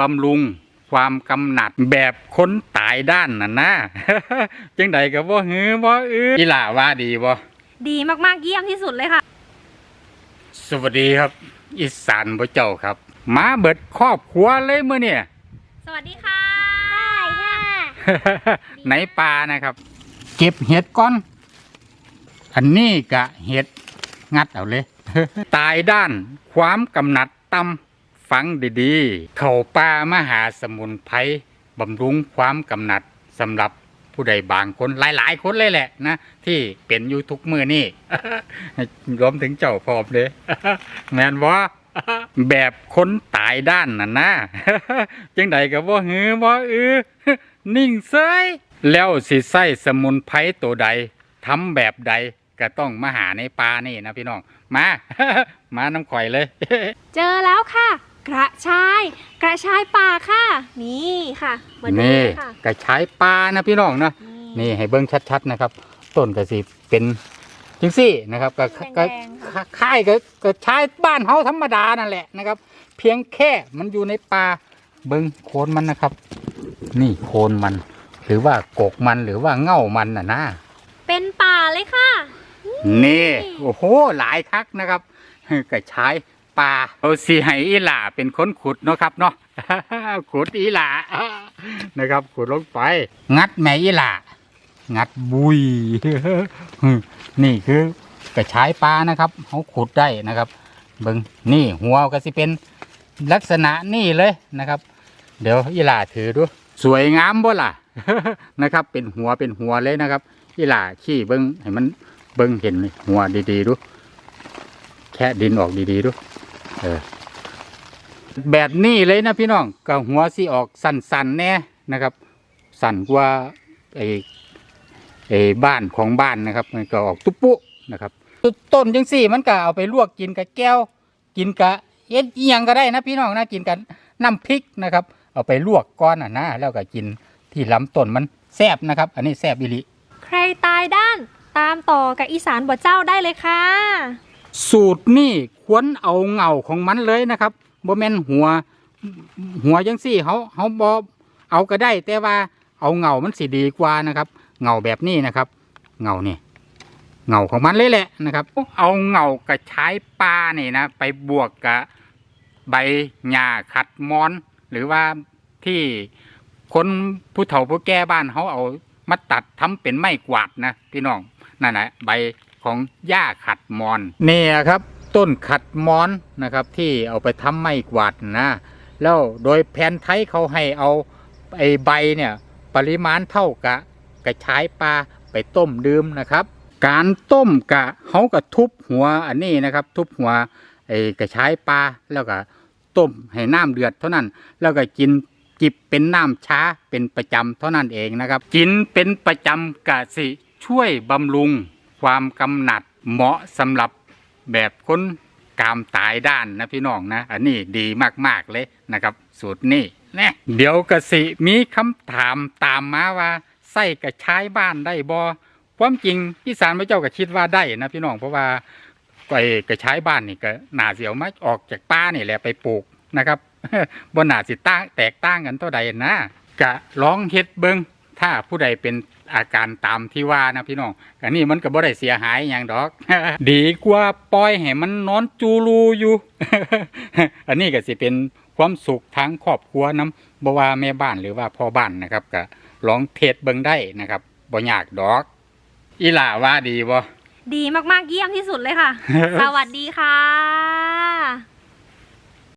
บำรุงความกำหนัดแบบคนตายด้านน่ะนะจังใดก็บ่ฮือบ่อื้ออีหล่าว่าดีบ่ดีมากๆเยี่ยมที่สุดเลยค่ะ สวัสดีครับ อีสานบ่เจ้าครับ มาเบิดครอบครัวเลยมื้อเนี่ยสวัสดีค่ะในป่านะครับ เก็บเห็ดก่อน อันนี้กะเห็ดงัดเอาเลย ตายด้านความกำหนัดต่ำ ฟังดีๆ เข้าป่ามหาสมุนไพรบำรุงความกำหนัดสำหรับผู้ใดบางคนหลายๆ คนเลยแหละนะที่เป็นอยู่ทุกมือนี่รวมถึงเจ้าพร้อมเลยแมนว่าแบบคนตายด้านน่ะนะจังใดก็บ่ฮือบ่อือนิ่งเซยแล้วสิใส่สมุนไพรตัวใดทำแบบใดก็ต้องมาหาในป่านี่นะพี่น้อง มา มาน้ำข่อยเลย เจอแล้วค่ะ กระชาย กระชายป่าค่ะ นี่ค่ะเหมือนเดินี่มเลยค่ะ กระชายป่านะพี่น้องนะนี่ให้เบิ้งชัดๆนะครับ ต้นกระสิเป็นจังซี่นะครับก็ก็แดงๆค่ะ ค่ายก็ก็ใช้บ้านเฮาธรรมดานั่นแหละนะครับ เพียงแค่มันอยู่ในป่าเบิ้งโคนมันนะครับ นี่โคนมัน หรือว่ากกมันหรือว่าเง่ามันน่ะนะ เป็นป่าเลยค่ะ นี่ โอ้โห หลายคักนะครับ กระชาย ป่าเอาสีให้อีหล่าเป็นคนขุดเนาะครับเนาะขุดอีหล่านะครับขุดลงไป งัดแม่อีหล่างัดบุยนี่คือกระชายปลานะครับเขาขุดได้นะครับเบิงนี่หัวก็สิเป็นลักษณะนี่เลยนะครับ เดี๋ยวอีหล่าถือดู สวยงามบ่ล่ะนะครับ เป็นหัวเป็นหัวเลยนะครับอีหล่าขี้เบิงให้มันเบิ้งเห็นหัวดีๆดูแค่ดินออกดีๆดู เออแบบนี้เลยนะพี่น้องก็หัวสิออกสั่นๆแน่นะครับ สั่นกว่าไอ้ไอ้บ้านของบ้านนะครับ มันก็ออกตุ๊ปุนะครับต้นจังสี่มันก็เอาไปลวกกินกับแก้ว กินกับเอ็ดอิหยังก็ได้นะพี่น้องนะกินกับน้ำพริกนะครับ เอาไปลวกก้อนอะนะแล้วก็กินที่ลำต้นมันแซบนะครับ อันนี้แซบอิลิ ใครตายด้านตามต่อกับอีสานบ่เจ้าได้เลยค่ะ สูตรนี่ควรเอาเงาของมันเลยนะครับบ่แม่นหัว หัวจังสี่เขาเขาบอเอาก็ได้ แต่ว่าเอาเงามันสิดีกว่านะครับ เงาแบบนี้นะครับ เงานี่เงาของมันเลยแหละนะครับ เอาเงากระชายปลานี่นะไปบวกกับใบหญ้าขัดมอน หรือว่าที่คนผู้เฒ่าผู้แก่บ้านเขาเอามาตัดทำเป็นไม้กวาดนะพี่น้องนั่นแหละใบ ของหญ้าขัดมอนเนี่ยครับต้นขัดมอนนะครับที่เอาไปทำไม้กวาดนะแล้วโดยแผนไทยเขาให้เอาไอใบเนี่ยปริมาณเท่ากับกระชายปลาไปต้มดื่มนะครับ การต้มกะเขาก็ทุบหัวอันนี้นะครับ ทุบหัวไอกระชายปลาแล้วก็ต้มให้น้ำเดือดเท่านั้น แล้วก็กินจิบเป็นน้ำช้าเป็นประจำเท่านั้นเองนะครับ กินเป็นประจำกะสิช่วยบำรุง ความกำหนัดเหมาะสำหรับแบบคนกามตายด้านนะพี่น้องนะ อันนี้ดีมากๆเลยนะครับ สูตรนี้นะเดี๋ยวกสิมีคำถามตามมาว่าใส่กระชายบ้านได้บ่ความจริงพี่สารพระเจ้าก็คิดว่าได้นะพี่น้องเพราะว่าไอ้กระชายบ้านนี่ก็น่าเสียวมาออกจากป่านี่แหละไปปลูกนะครับบนหนาสิตั้งแตกต่างกันเท่าใดนะกะลองเฮ็ดเบิงถ้าผู้ใดเป็น อาการตามที่ว่านะพี่น้องอันนี้มันก็บ่ได้เสียหายอย่างดอก ดีกว่าปล่อยให้มันนอนจูรูอยู่ อันนี้ก็สิเป็นความสุขทั้งครอบครัวน้ำบ่ว่าแม่บ้านหรือว่าพ่อบ้านนะครับก็ลองเทศเบิงได้นะครับบ่ยากดอก อีหล่าว่าดีบ่ดีมากๆเยี่ยมที่สุดเลยค่ะ สวัสดีค่ะ